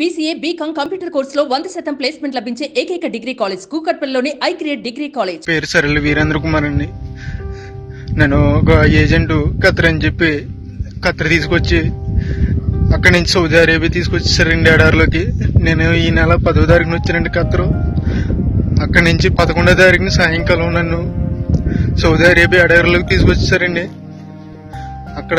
BCA BCom computer కోర్సులో వంద శాతం ప్లేస్మెంట్ లభించే ఏకైక డిగ్రీ కాలేజ్ కూకట్పల్లిలోని ఐ క్రియేట్ డిగ్రీ కాలేజ్. పేరు సరళ వీరేంద్ర కుమార్ అండి. నేను ఒక ఏజెంట్ ఖత్తర్ అని చెప్పి ఖత్తర్ తీసుకొచ్చి అక్కడి నుంచి సౌదీ అరేబియా తీసుకొచ్చేసారండి ఎడారిలోకి నేను ఈ నెల పదో తారీఖున వచ్చానండి ఖత్తరు అక్కడి నుంచి పదకొండో తారీఖున సాయంకాలం నన్ను సౌదీ అరేబియా ఎడారిలోకి తీసుకొచ్చేసారండి. అక్కడ